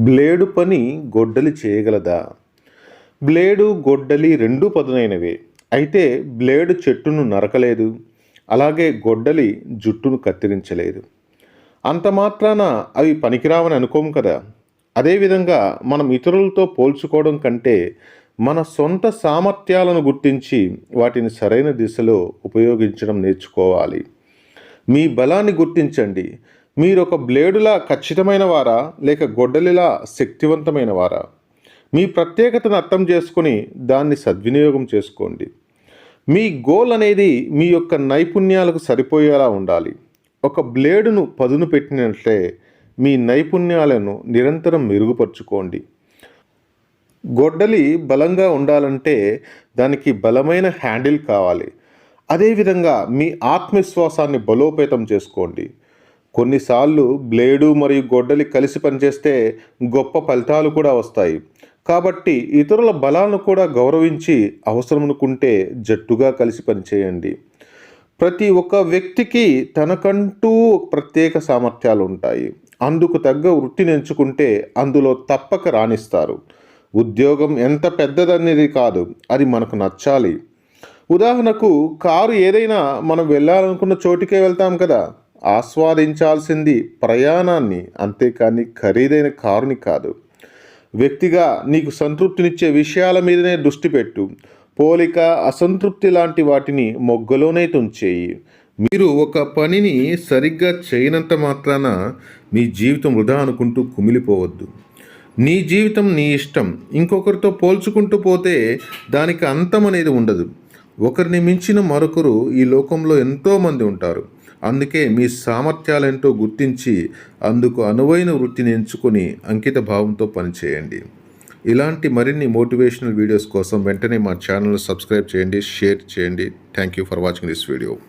Blade పని గొడ్డలి చేయగలదా? బ్లేడు గొడ్డలి రెండూ పదునైనవే. అయితే బ్లేడు చెట్టును నరకలేదు. అలాగే గొడ్డలి జుట్టును కత్తిరించలేదు. అంత మాత్రాన అవి పనికిరావని అనుకోము కదా. అదేవిధంగా మనం ఇతరులతో పోల్చుకోవడం కంటే మన సొంత సామర్థ్యాలను గుర్తించి వాటిని సరైన దిశలో ఉపయోగించడం నేర్చుకోవాలి. మీ బలాన్ని గుర్తించండి. మీరు ఒక బ్లేడులా ఖచ్చితమైన వారా లేక గొడ్డలిలా శక్తివంతమైన వారా మీ ప్రత్యేకతను అర్థం చేసుకుని దాన్ని సద్వినియోగం చేసుకోండి. మీ గోల్ అనేది మీ యొక్క నైపుణ్యాలకు సరిపోయేలా ఉండాలి. ఒక బ్లేడును పదును పెట్టినట్లే మీ నైపుణ్యాలను నిరంతరం మెరుగుపరుచుకోండి. గొడ్డలి బలంగా ఉండాలంటే దానికి బలమైన హ్యాండిల్ కావాలి. అదేవిధంగా మీ ఆత్మవిశ్వాసాన్ని బలోపేతం చేసుకోండి. కొన్నిసార్లు బ్లేడు మరియు గొడ్డలి కలిసి పనిచేస్తే గొప్ప ఫలితాలు కూడా వస్తాయి. కాబట్టి ఇతరుల బలాలను కూడా గౌరవించి అవసరమనుకుంటే జట్టుగా కలిసి పనిచేయండి. ప్రతి ఒక్క వ్యక్తికి తనకంటూ ప్రత్యేక సామర్థ్యాలు ఉంటాయి. అందుకు తగ్గ వృత్తిని ఎంచుకుంటే అందులో తప్పక రాణిస్తారు. ఉద్యోగం ఎంత పెద్దదనేది కాదు అది మనకు నచ్చాలి. ఉదాహరణకు కారు ఏదైనా మనం వెళ్ళాలనుకున్న చోటికే వెళ్తాం కదా. ఆస్వాదించాల్సింది ప్రయాణాన్ని అంతేకాని ఖరీదైన కారుని కాదు. వ్యక్తిగా నీకు సంతృప్తినిచ్చే విషయాల మీదనే దృష్టి పెట్టు. పోలిక అసంతృప్తి లాంటి వాటిని మొగ్గలోనే తుంచేయి. మీరు ఒక పనిని సరిగ్గా చేయనంత మాత్రాన మీ జీవితం వృధా అనుకుంటూ కుమిలిపోవద్దు. నీ జీవితం నీ ఇష్టం. ఇంకొకరితో పోల్చుకుంటూ పోతే దానికి అంతం అనేది ఉండదు. ఒకరిని మించిన మరొకరు ఈ లోకంలో ఎంతోమంది ఉంటారు. అందుకే మీ సామర్థ్యాలేంటో గుర్తించి అందుకు అనువైన వృత్తిని ఎంచుకొని అంకిత భావంతో పనిచేయండి. ఇలాంటి మరిన్ని మోటివేషనల్ వీడియోస్ కోసం వెంటనే మా ఛానల్ సబ్స్క్రైబ్ చేయండి షేర్ చేయండి. Thank you for watching this video.